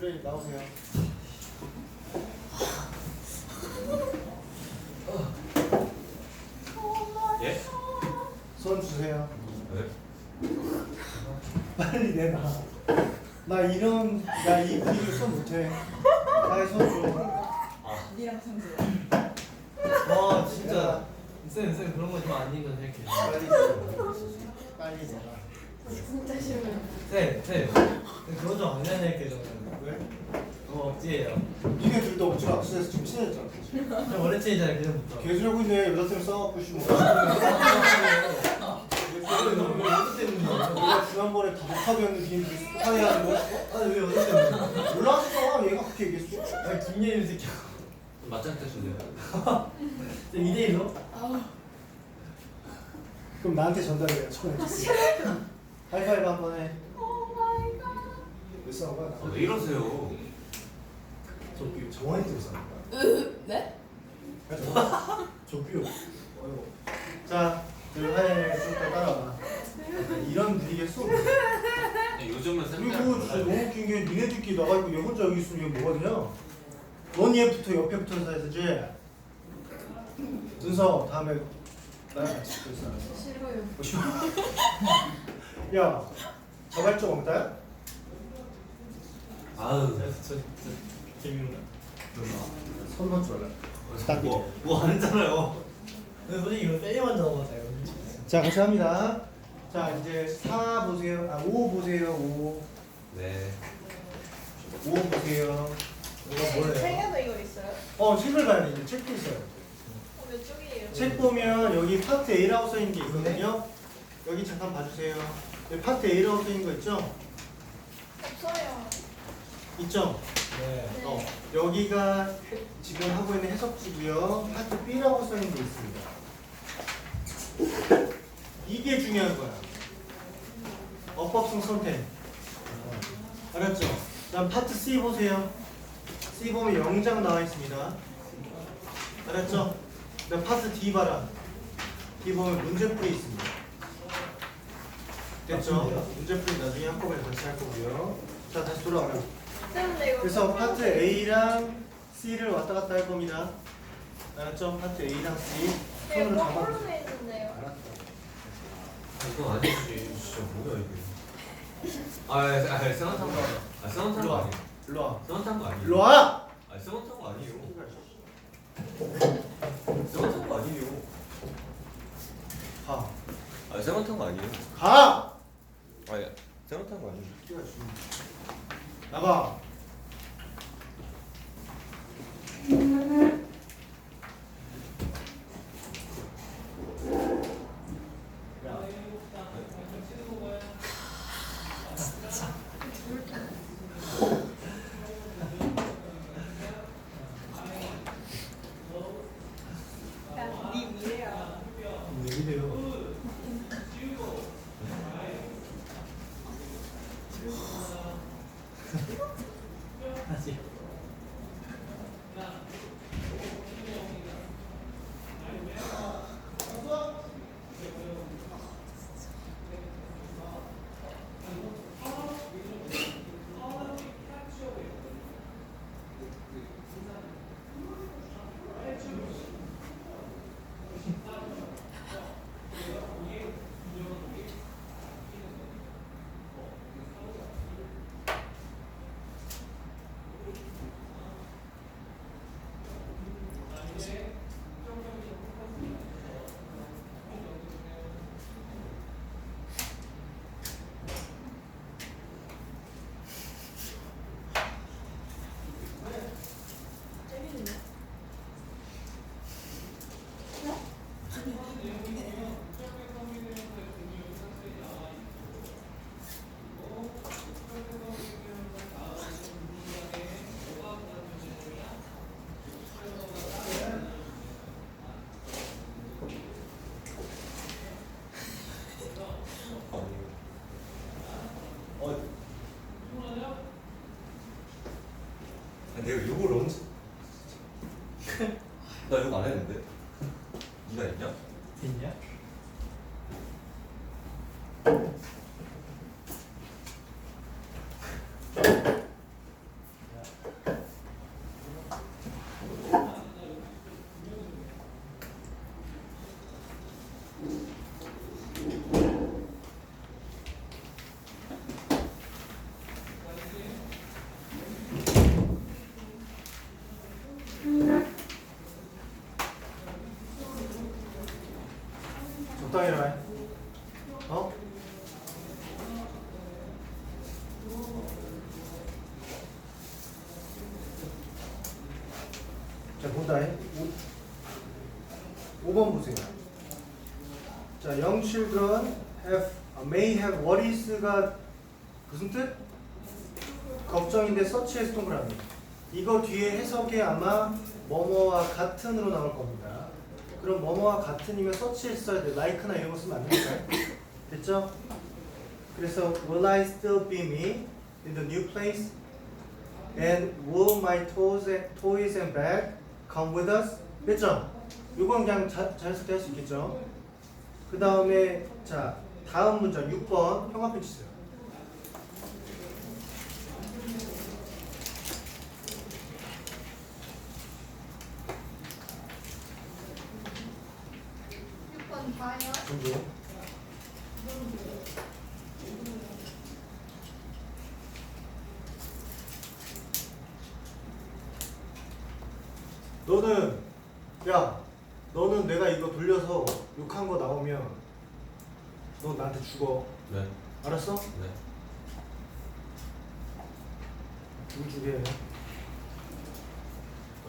그래 나오세요. 예? 손 주세요. 네? 빨리 내놔. 나 이런 나이 그림을 손 못해. 나의 손 줘. 니랑 상주. 와 진짜 쌤 쌤 그런 거 좀 아닌가 생각해. 빨리 내놔. 빨리 내놔. 진짜 싫어요. 쌤 쌤 좀 아니라 생각해 저는. 왜? 그거 억지예요. 니네 둘다 억지로 악수해서 지금 친해졌잖아. 저 원래 친해잖아요 그전부터. 개소리하고 있네. 여자들은 싸워갖고 싶은 거. 왜 어디 때문이야? 내가 지난번에 다 녹화되었는데 니네들이 화해하는 거? 아니 왜 어디 때문이야? 몰랐어. 얘가 그렇게 얘기했어. 아 김예림 새끼. 맞짱? 쌤 2대 1로? 그럼 나한테 전달해요. 처음에. 하이파이브 한번 해. 왜 싸운 거야? 아, 왜 이러세요? 조규 정원이들 싸운 거야. 네? 조규. 어이구. 자, 그 하에 좀더 따라와. 이런 분위기에 쏙. 요즘은 그리고 쌤들 진짜 너무 웃긴 게 니네들끼리 나가 있고 얘 혼자 여기 있으면 얘 뭐가 되냐? 넌 얘부터 옆에 붙어서 해야지. 은서 다음에 나랑 같이 붙어 있어. 싫어요. 야, 자발적 없다? 아유 저 진짜 재밌는 손만 줘라. 딱 뭐, 뭐안 했잖아요 근데 솔직히 이거 쌤이만 잡아봤어요. 자, 같이 합니다. 자, 이제 4 보세요. 아, 5 보세요. 5. 네 5 보세요. 이거 뭐래요? 책에도 이거 있어요? 어, 책을 봐야 돼. 이제 책도 있어요. 어, 몇 쪽이에요? 책 보면 여기 파트 A라고 써 있는 게 있거든요. 여기 잠깐 봐주세요. 여기 파트 A라고 써 있는 거 있죠? 없어요. 있죠? 네. 네. 어, 여기가 해- 지금 하고 있는 해석지고요. 파트 B라고 써 있는 게 있습니다. 이게 중요한 거야. 어법성 선택. 알았죠? 다음 파트 C 보세요. C 보면 영장 나와 있습니다. 알았죠? 그다음 파트 D 봐라. D 보면 문제풀이 있습니다. 됐죠? 문제풀이 나중에 한꺼번에 같이 할 거고요. 자 다시 돌아와요. 그래서 파트 A랑 C를 왔다 갔다 할 겁니다. 알았죠? 파트 A랑 C 네, 손으로 잡아보세요. 알았어. 이건 아니지 진짜 뭐야 이게 아, 아, 아 생각한 거 아니야 아 생각한 거 아니에요 일로 와. 생각한 거 아니에요 일로 와. 아 생각한 거 아니에요 생각한 거 아니에요 가. 아 생각한 거 아니에요 가. 아니 생각한 거 아니에요 나가. Young children have may have worries가 무슨 뜻? 걱정인데 서치해서 동그라미. 이거 뒤에 해석에 아마 뭐뭐와 같은으로 나올 겁니다. 그럼 뭐뭐와 같은이면 서치했어야 돼. like나 이런 거 쓰면 안 됩니다. 됐죠? 그래서 will I still be me in the new place? And will my toys and, toys and bag come with us? 됐죠? 이건 그냥 자, 자연스럽게 할 수 있겠죠? 그 다음에 자 다음 문장 6번 형광펜 치세요. 육 번 다요. 정도. 너는 야 너는 내가 이거 돌려서 욕한 거 나오면 너 나한테 죽어 네. 알았어? 네. 누구 주게 어,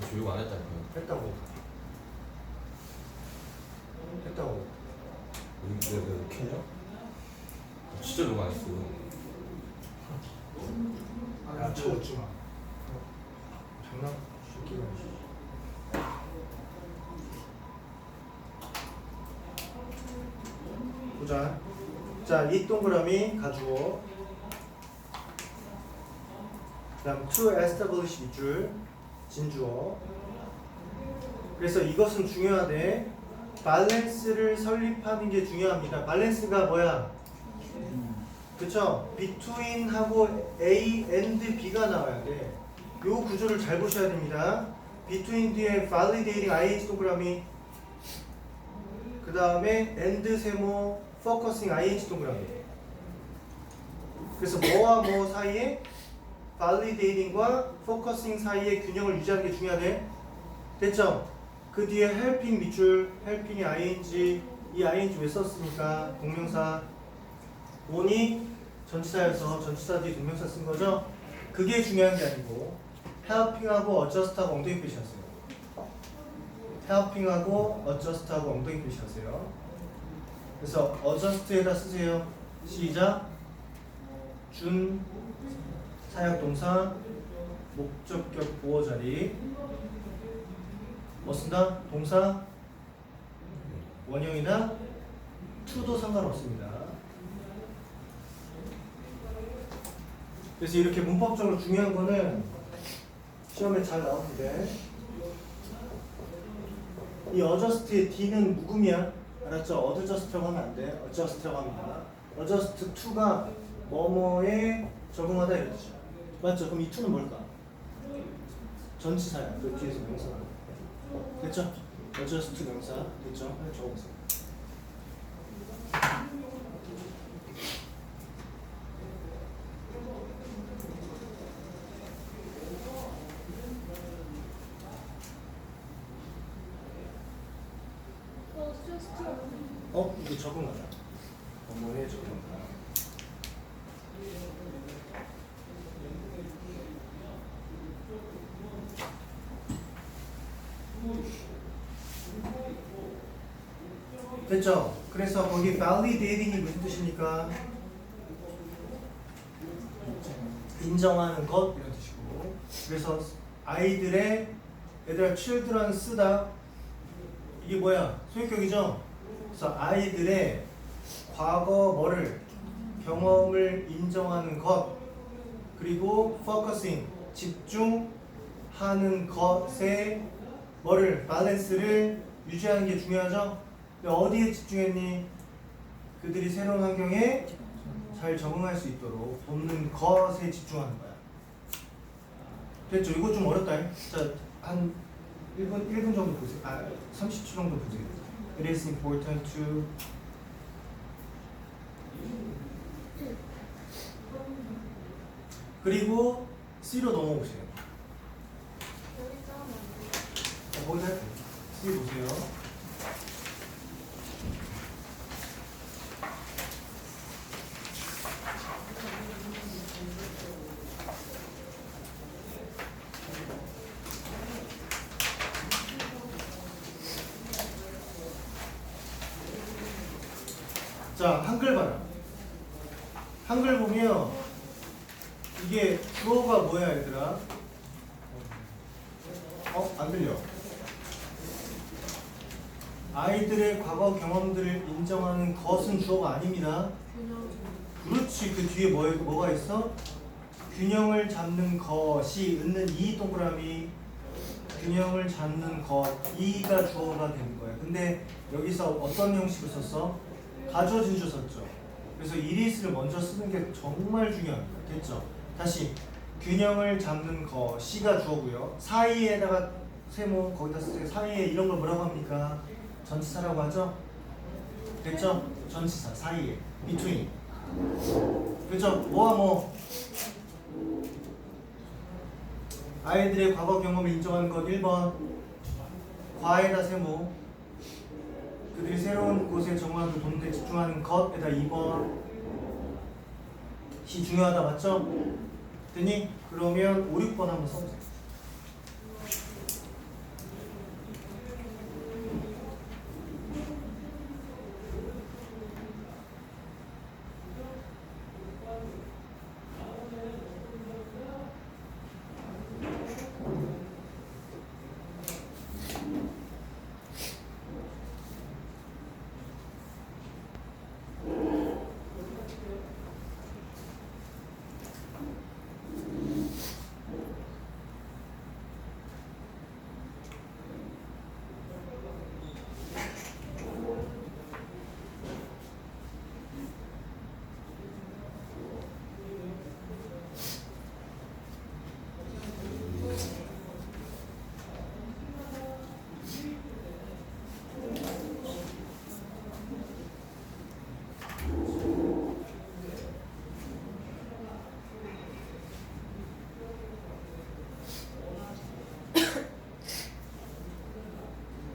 저 이거 안 했다니까요. 했다고 했다고 캐냐? 진짜 안 했어. 야 쳐웃지 마 어, 장난 새끼가 보자. 자 이 동그라미 가주어 그 다음 to establish 밑줄 진주어. 그래서 이것은 중요하대 밸런스를 설립하는 게 중요합니다 밸런스가 뭐야 그쵸? between하고 A and B가 나와야 돼. 요 구조를 잘 보셔야 됩니다. between 뒤에 validating IH 동그라미 그 다음에 and 세모 focusing IH 동그라미 그래서 뭐와 뭐 사이에 validating과 focusing 사이의 균형을 유지하는 게 중요하대. 됐죠? 그 뒤에 helping 밑줄 helping이 ing 이 ing 왜 썼습니까? 동명사 on이 전치사여서 전치사 뒤에 동명사 쓴 거죠. 그게 중요한 게 아니고 helping하고 adjust하고 엉덩이 표시하세요. helping하고 adjust하고 엉덩이 표시하세요. 그래서 adjust에다 쓰세요. 시작. 준 사역 동사 목적격 보호 자리 뭐 쓴다? 동사 원형이나 to도 상관없습니다. 그래서 이렇게 문법적으로 중요한 거는 시험에 잘 나오는데 이 어저스트의 D는 묵음이야 알았죠? 어드저스트라고 하면 안 돼. 어저스트라고 합니다. 어저스트 2가 뭐뭐에 적응하다 이거죠. 맞죠? 그럼 이 2는 뭘까? 전치사야. 그 뒤에서 명사. 됐죠? 어저스트 명사. 됐죠? 하나 적어보세요. 어, just 어? 이거 적응하다. 뭐뭐에 적응하다. 됐죠? 그래서 거기 validating이 무슨 뜻입니까? 인정하는 것 이런 뜻이고 그래서 아이들의 얘들아 children 쓰다 이게 뭐야? 소유격이죠? 그래서 아이들의 과거 뭐를 경험을 인정하는 것 그리고 focusing 집중하는 것에 뭐를 밸런스를 유지하는 게 중요하죠. 어디에 집중했니? 그들이 새로운 환경에 잘 적응할 수 있도록 돕는 것에 집중하는 거야. 됐죠? 이거 좀 어렵다. 자, 한 1분 1분 정도 보세요. 아, 30초 정도 보세요. It is important to 그리고 C로 있잖아. 자, 할게요. C 보세요. 자 한글 봐라. 한글 보면 이게 주어가 뭐야 얘들아? 어? 안 들려. 아이들의 과거 경험들을 인정하는 것은 주어가 아닙니다. 그렇지. 그 뒤에 뭐, 뭐가 있어? 균형을 잡는 것이 있는 이 동그라미 균형을 잡는 것 이가 주어가 되는 거야. 근데 여기서 어떤 형식을 썼어? 가져진 주 썼죠. 그래서 이리스를 먼저 쓰는 게 정말. 됐죠? 다시 균형을 잡는 것이가 주어고요. 사이에다가 세모 거기다 쓸때 사이에 이런 걸 뭐라고 합니까? 전치사라고 하죠? 됐죠? 전치사 사이에 between 그죠? 뭐와 뭐 아이들의 과거 경험을 인정하는 것 1번 과에다 세모 그들이 새로운 곳에 정하고 돈에 집중하는 것에다 2번 시 중요하다 맞죠? 됐니? 그러면 5, 6번 한번 써보세요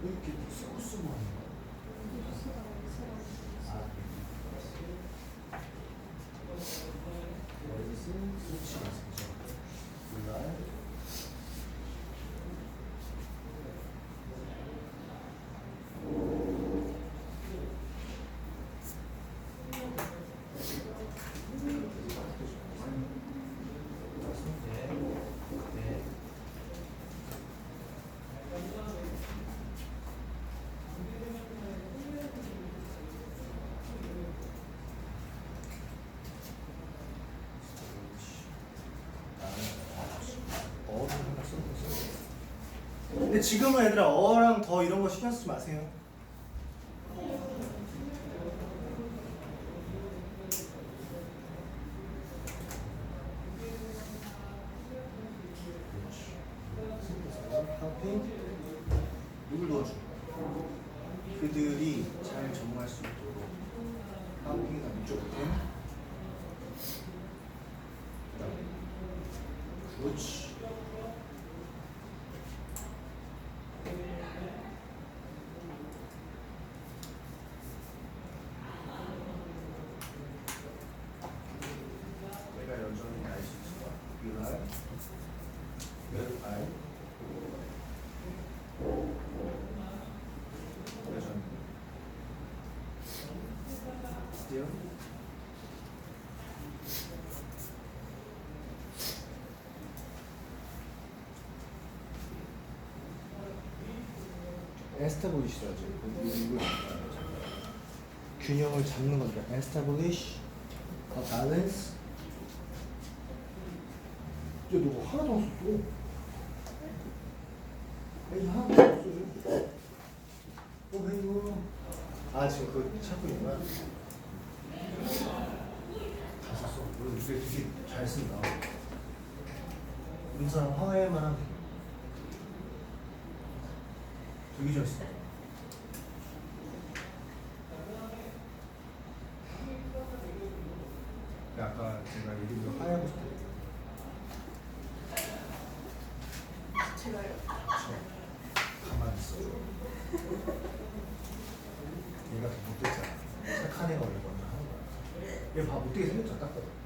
왜 이렇게 소스만 근데 지금은 얘들아 어랑 더 이런 거 신경 쓰지 마세요. 하핑 누굴 도와줘? 그들이 잘 적응할 수 있도록 하핑이나 이쪽 펜 그다음에 그렇지 내가 여전히 알 수 있을 거야. Will I? Will I? 여전히. Still? establish라죠. 이거 균형을 잡는 건데 establish a balance. 하나도 안 썼어. 에이, 하나도 안 썼어. 어, 왜 이거? 아, 지금 그거 찾고 거 290 잘 쓴다. 인상 화해만 하네. 되게 잘 쓴다. 아까 제가 얘기한 화해하고 싶다. 제가요? 가만히 있어. 얘가 못됐잖아. 착한 애가 원래 먼저 하는 거야. 얘 봐, 못되게 생겼잖아, 딱 봐.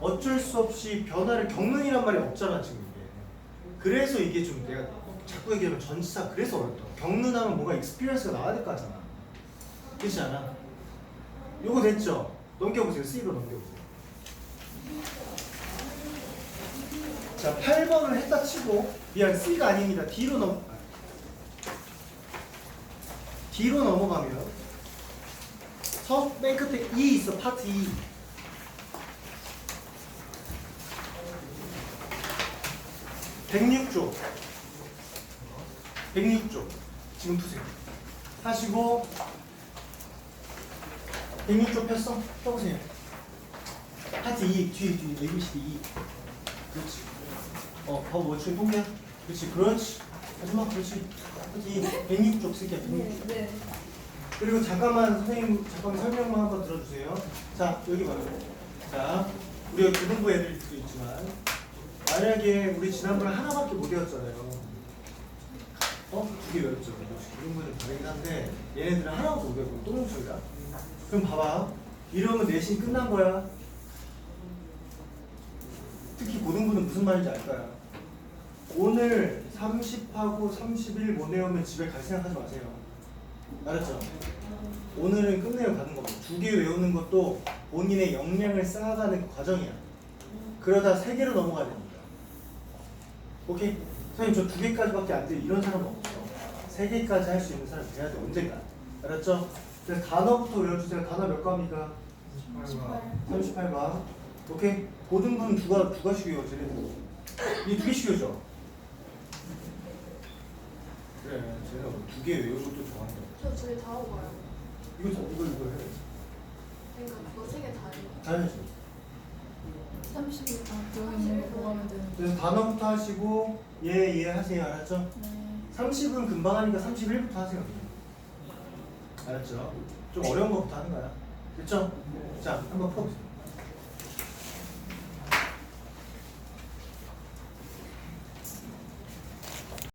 어쩔 수 없이 변화를 겪는 이란 말이 없잖아 지금 이게. 그래서 이게 좀 내가 자꾸 얘기하면 전치사 그래서 어렵다. 겪는 하면 뭔가 익스피리언스가 나와야 될 거 같잖아. 그렇지 않아? 요거 됐죠? 넘겨보세요. C로 넘겨보세요. 자 8번을 했다 치고 미안 C가 아닙니다. D로 넘 D로 넘어가면 첫맨 끝에 E 있어 파트 E. 106조. 106쪽 지금 푸세요 하시고 106쪽 폈어? 펴보세요. 파트 2 뒤에 뒤에 ABCD 2 그렇지. 어 봐봐 뭐 지금 통계야 그렇지 그렇지. 마지막 그렇지. 파트 2 106쪽 쓸게요 106쪽 네. 그리고 잠깐만 선생님 잠깐 설명만 한번 들어주세요. 자 여기 봐요. 자 우리가 고등부 애들일 수도 있지만 만약에 우리 지난번에 하나밖에 못 외웠잖아요. 어? 두 개 외웠죠. 고등부는 다르긴 한데 얘네들은 하나도 못 외우고 똥목소리다. 그럼 봐봐. 이러면 내신 끝난 거야. 특히 고등부는 무슨 말인지 알까요? 오늘 30하고 31 못 외우면 집에 갈 생각하지 마세요. 알았죠? 오늘은 끝내고 가는 겁니다. 두 개 외우는 것도 본인의 역량을 쌓아가는 과정이야. 그러다 세 개로 넘어가야 됩니다. 오케이? 선생님 저 두 개까지밖에 안 돼. 이런 사람은 없어. 세 개까지 할 수 있는 사람 돼야 돼. 언젠가. 알았죠? 그래서 단어부터 외워주세요. 단어 몇 과입니까? 38과. 오케이? 고등부는 두, 가, 두 가씩 외워. 쟤네들. 이두 개씩 외워줘. 그래. 쟤네가 두 개 외우는 것도 좋아한다. 저 집에 다 하고 가요. 이거 저- 이거 이거 해. 그러니까 그거 세 개다 해요. 당연하지. 30일 아 들어 있는 거 보고 하면 되는 그래서 단어부터 하시고 예, 예 하세요. 알았죠? 네. 30은 금방 하니까 31부터 하세요. 알았죠? 좀 어려운 거부터 하는 거야. 됐죠? 자, 한번 풀어보세요.